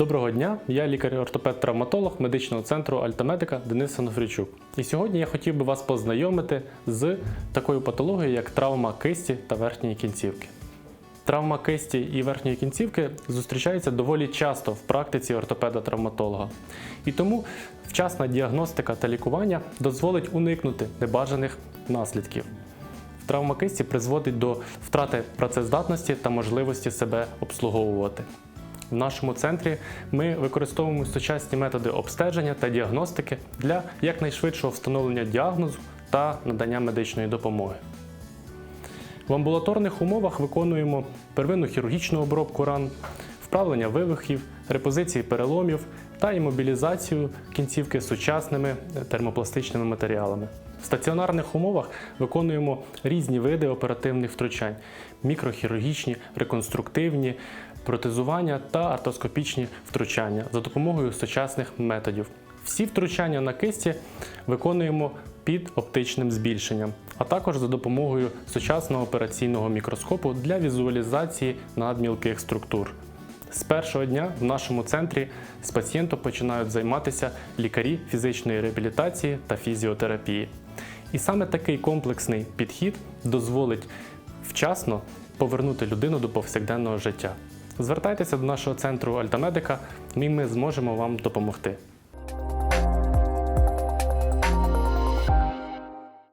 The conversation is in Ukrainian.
Доброго дня, я лікар-ортопед-травматолог медичного центру Альтамедика Денис Санофрічук. І сьогодні я хотів би вас познайомити з такою патологією, як травма кисті та верхньої кінцівки. Травма кисті і верхньої кінцівки зустрічається доволі часто в практиці ортопеда-травматолога. І тому вчасна діагностика та лікування дозволить уникнути небажаних наслідків. Травма кисті призводить до втрати працездатності та можливості себе обслуговувати. В нашому центрі ми використовуємо сучасні методи обстеження та діагностики для якнайшвидшого встановлення діагнозу та надання медичної допомоги. В амбулаторних умовах виконуємо первинну хірургічну обробку ран, вправлення вивихів, репозиції переломів та імобілізацію кінцівки сучасними термопластичними матеріалами. В стаціонарних умовах виконуємо різні види оперативних втручань: мікрохірургічні, реконструктивні, протезування та артоскопічні втручання за допомогою сучасних методів. Всі втручання на кисті виконуємо під оптичним збільшенням, а також за допомогою сучасного операційного мікроскопу для візуалізації надмілких структур. З першого дня в нашому центрі з пацієнтом починають займатися лікарі фізичної реабілітації та фізіотерапії. І саме такий комплексний підхід дозволить вчасно повернути людину до повсякденного життя. Звертайтеся до нашого центру Альтамедика, і ми зможемо вам допомогти.